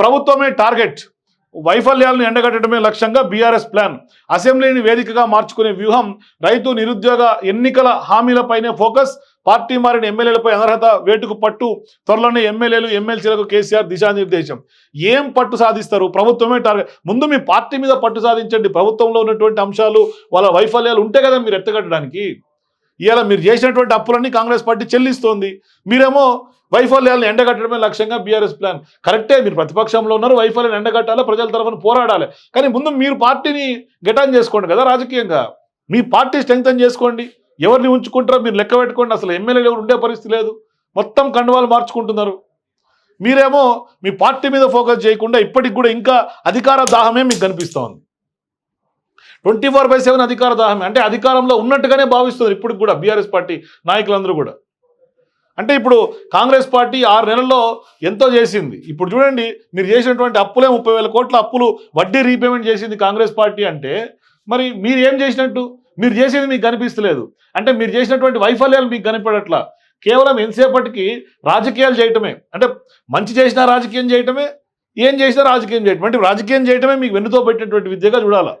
ప్రభుత్వమే టార్గెట్ వైఫల్యాలను ఎండగట్టడమే లక్ష్యంగా బీఆర్ఎస్ ప్లాన్. అసెంబ్లీని వేదికగా మార్చుకునే వ్యూహం రైతు నిరుద్యోగ ఎన్నికల హామీలపైనే ఫోకస్ పార్టీ మారిన ఎమ్మెల్యేలపై అనర్హత వేటుకు పట్టు త్వరలోనే ఎమ్మెల్యేలు ఎమ్మెల్సీలకు కేసీఆర్ దిశానిర్దేశం. ఏం పట్టు సాధిస్తారు? ప్రభుత్వమే టార్గెట్ ముందు మీ పార్టీ మీద పట్టు సాధించండి. ప్రభుత్వంలో ఉన్నటువంటి అంశాలు వాళ్ళ వైఫల్యాలు ఉంటే కదా మీరు ఎత్తగట్టడానికి. ఇవాళ మీరు చేసినటువంటి అప్పులన్నీ కాంగ్రెస్ పార్టీ చెల్లిస్తోంది. మీరేమో వైఫల్యాలను ఎండగట్టడమే లక్ష్యంగా బీఆర్ఎస్ ప్లాన్. కరెక్టే మీరు ప్రతిపక్షంలో ఉన్నారు వైఫల్యాన్ని ఎండగట్టాలి ప్రజల తరఫున పోరాడాలి. కానీ ముందు మీరు పార్టీని గెటాన్ చేసుకోండి కదా రాజకీయంగా. మీ పార్టీ స్ట్రెంగ్తన్ చేసుకోండి. ఎవరిని ఉంచుకుంటారో మీరు లెక్క పెట్టుకోండి. అసలు ఎమ్మెల్యేలు ఎవరు ఉండే పరిస్థితి లేదు. మొత్తం కండువాలు మార్చుకుంటున్నారు. మీరేమో మీ పార్టీ మీద ఫోకస్ చేయకుండా ఇప్పటికి కూడా ఇంకా అధికార దాహమే మీకు కనిపిస్తోంది. ట్వంటీ ఫోర్ బై సెవెన్ అధికార దాహమే. అంటే అధికారంలో ఉన్నట్టుగానే భావిస్తున్నారు ఇప్పుడు కూడా బీఆర్ఎస్ పార్టీ నాయకులందరూ కూడా. అంటే ఇప్పుడు కాంగ్రెస్ పార్టీ ఆరు నెలల్లో ఎంతో చేసింది. ఇప్పుడు చూడండి మీరు చేసినటువంటి అప్పులే ముప్పై వేల కోట్ల అప్పులు వడ్డీ రీపేమెంట్ చేసింది కాంగ్రెస్ పార్టీ అంటే మరి మీరు ఏం చేసినట్టు? మీరు చేసేది మీకు కనిపిస్తలేదు. అంటే మీరు చేసినటువంటి వైఫల్యాలు మీకు కనిపడట్లా? కేవలం ఎంతసేపటికి రాజకీయాలు చేయటమే. అంటే మంచి చేసినా రాజకీయం చేయటమే ఏం చేసినా రాజకీయం చేయటం అంటే రాజకీయం చేయటమే మీకు వెన్నుతో పెట్టినటువంటి విద్యగా చూడాలా?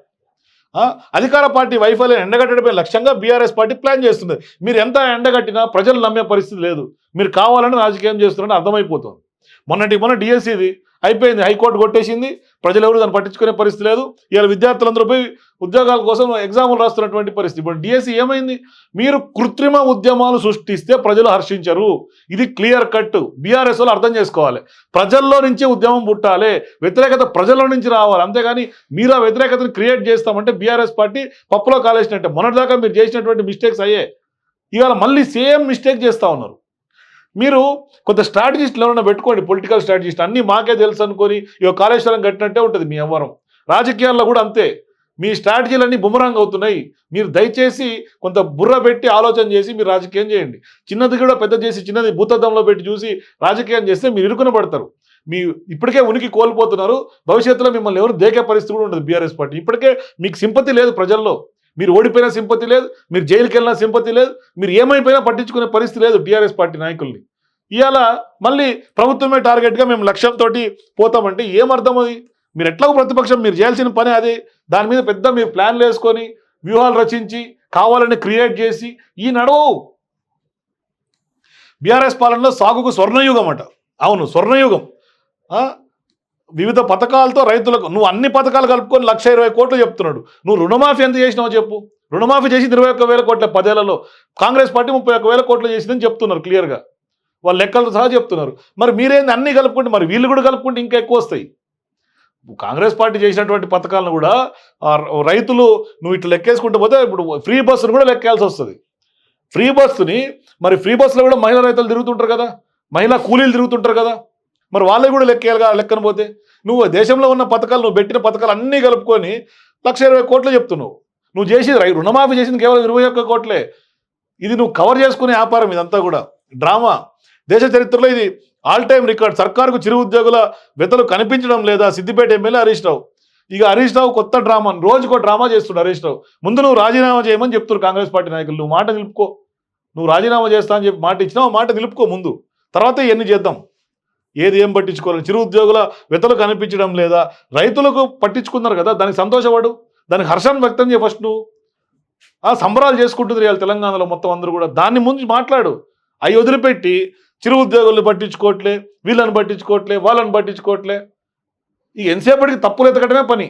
అధికార పార్టీ వైఫల్యం ఎండగట్టడమే లక్ష్యంగా బీఆర్ఎస్ పార్టీ ప్లాన్ చేస్తుంది. మీరు ఎంత ఎండగట్టినా ప్రజలు నమ్మే పరిస్థితి లేదు. మీరు కావాలని రాజకీయం చేస్తున్నారని అర్థమైపోతుంది. మొన్నటి మొన్న డిఎస్సిది అయిపోయింది. హైకోర్టు కొట్టేసింది. ప్రజలు ఎవరు దాన్ని పట్టించుకునే పరిస్థితి లేదు. ఇవాళ విద్యార్థులందరూ పోయి ఉద్యోగాల కోసం ఎగ్జాములు రాస్తున్నటువంటి పరిస్థితి. ఇప్పుడు డిఎస్సి ఏమైంది? మీరు కృత్రిమ ఉద్యమాలు సృష్టిస్తే ప్రజలు హర్షించరు. ఇది క్లియర్ కట్. బీఆర్ఎస్ వాళ్ళు అర్థం చేసుకోవాలి. ప్రజల్లో నుంచి ఉద్యమం పుట్టాలి. వ్యతిరేకత ప్రజల్లో నుంచి రావాలి. అంతేగాని మీరు ఆ వ్యతిరేకతను క్రియేట్ చేస్తామంటే బీఆర్ఎస్ పార్టీ పప్పులో కాలేసినట్టే. మొన్నటిదాకా మీరు చేసినటువంటి మిస్టేక్స్ అయ్యే. ఇవాళ మళ్ళీ సేమ్ మిస్టేక్ చేస్తూ ఉన్నారు. మీరు కొంత స్ట్రాటజిస్ట్లు ఎవరైనా పెట్టుకోండి పొలిటికల్ స్ట్రాటజిస్ట్ అన్నీ మాకే తెలుసు అనుకొని ఇక కాళేశ్వరం కట్టినట్టే ఉంటుంది మీ వ్యవహారం రాజకీయాల్లో కూడా అంతే. మీ స్ట్రాటజీలన్నీ బుమరాంగ్ అవుతున్నాయి. మీరు దయచేసి కొంత బుర్ర పెట్టి ఆలోచన చేసి మీరు రాజకీయం చేయండి. చిన్నది కూడా పెద్ద చేసి చిన్నది భూతద్దంలో పెట్టి చూసి రాజకీయం చేస్తే మీరు ఇరుకున పడతారు. మీ ఇప్పటికే ఉనికి కోల్పోతున్నారు. భవిష్యత్తులో మిమ్మల్ని ఎవరు దేకే పరిస్థితి కూడా ఉండదు బీఆర్ఎస్ పార్టీ. ఇప్పటికే మీకు సింపతి లేదు ప్రజల్లో. మీరు ఓడిపోయినా సింపతి లేదు మీరు జైలుకి వెళ్ళినా సింపతి లేదు మీరు ఏమైపోయినా పట్టించుకునే పరిస్థితి లేదు టీఆర్ఎస్ పార్టీ నాయకుల్ని. ఇవాళ మళ్ళీ ప్రభుత్వమే టార్గెట్గా మేము లక్ష్యంతో పోతామంటే ఏమర్థం అది మీరు ఎట్లా ప్రతిపక్షం మీరు చేయాల్సిన పని అది. దాని మీద పెద్ద మీరు ప్లాన్లు వేసుకొని వ్యూహాలు రచించి కావాలని క్రియేట్ చేసి ఈ నడవవు. బీఆర్ఎస్ పాలనలో సాగుకు స్వర్ణయుగం అట. అవును స్వర్ణయుగం. వివిధ పథకాలతో రైతులకు నువ్వు అన్ని పథకాలు కలుపుకొని లక్ష ఇరవై కోట్లు చెప్తున్నాడు. నువ్వు రుణమాఫీ ఎంత చేసినావో చెప్పు. రుణమాఫీ చేసి ఇరవై ఒక్క వేల కోట్ల పదేళ్ళలో. కాంగ్రెస్ పార్టీ ముప్పై ఒక్క వేల కోట్లు చేసిందని చెప్తున్నారు క్లియర్గా వాళ్ళ లెక్కలతో సహా చెప్తున్నారు. మరి మీరేంది అన్నీ కలుపుకుంటే మరి వీళ్ళు కూడా కలుపుకుంటే ఇంకా ఎక్కువ వస్తాయి. కాంగ్రెస్ పార్టీ చేసినటువంటి పథకాలను కూడా రైతులు నువ్వు ఇట్లా లెక్కేసుకుంటూ పోతే ఇప్పుడు ఫ్రీ బస్సును కూడా లెక్కేయాల్సి వస్తుంది. ఫ్రీ బస్సుని మరి ఫ్రీ బస్సులో కూడా మహిళా రైతులు తిరుగుతుంటారు కదా. మహిళా కూలీలు తిరుగుతుంటారు కదా. మరి వాళ్ళకి కూడా లెక్కేయాలి కదా లెక్కన పోతే? నువ్వు దేశంలో ఉన్న పథకాలు నువ్వు పెట్టిన పథకాలు అన్నీ కలుపుకొని లక్ష ఇరవై కోట్లు చెప్తున్నావు. నువ్వు చేసేది రై- రుణమాఫీ చేసింది కేవలం ఇరవై ఒక్క కోట్లే. ఇది నువ్వు కవర్ చేసుకునే వ్యాపారం ఇదంతా కూడా. డ్రామా. దేశ చరిత్రలో ఇది ఆల్ టైమ్ రికార్డ్. సర్కారుకు చిరు ఉద్యోగుల వెతలు కనిపించడం లేదా? సిద్దిపేట ఎమ్మెల్యే హరీష్ రావు. ఇక హరీష్ రావు కొత్త డ్రామా. రోజుకో డ్రామా చేస్తున్నాడు హరీష్ రావు. ముందు నువ్వు రాజీనామా చేయమని చెప్తున్నారు కాంగ్రెస్ పార్టీ నాయకులు. నువ్వు మాట నిలుపుకో. నువ్వు రాజీనామా చేస్తా అని చెప్పి మాట ఇచ్చినావు మాట నిలుపుకో ముందు. తర్వాత ఇవన్నీ చేద్దాం. ఏది ఏం పట్టించుకోవాలి చిరు ఉద్యోగుల వెతలు కనిపించడం లేదా రైతులకు పట్టించుకున్నారు కదా దానికి సంతోషపడు. దానికి హర్షం వ్యక్తం చేయ ఫస్ట్ నువ్వు. ఆ సంబరాలు చేసుకుంటుంది ఇవాళ తెలంగాణలో మొత్తం అందరూ కూడా. దాన్ని ముందు మాట్లాడు. అవి వదిలిపెట్టి చిరు ఉద్యోగులను పట్టించుకోవట్లే వీళ్ళని పట్టించుకోవట్లే వాళ్ళని పట్టించుకోవట్లే. ఈ ఎంతసేపటికి తప్పులు ఎతకటమే పని.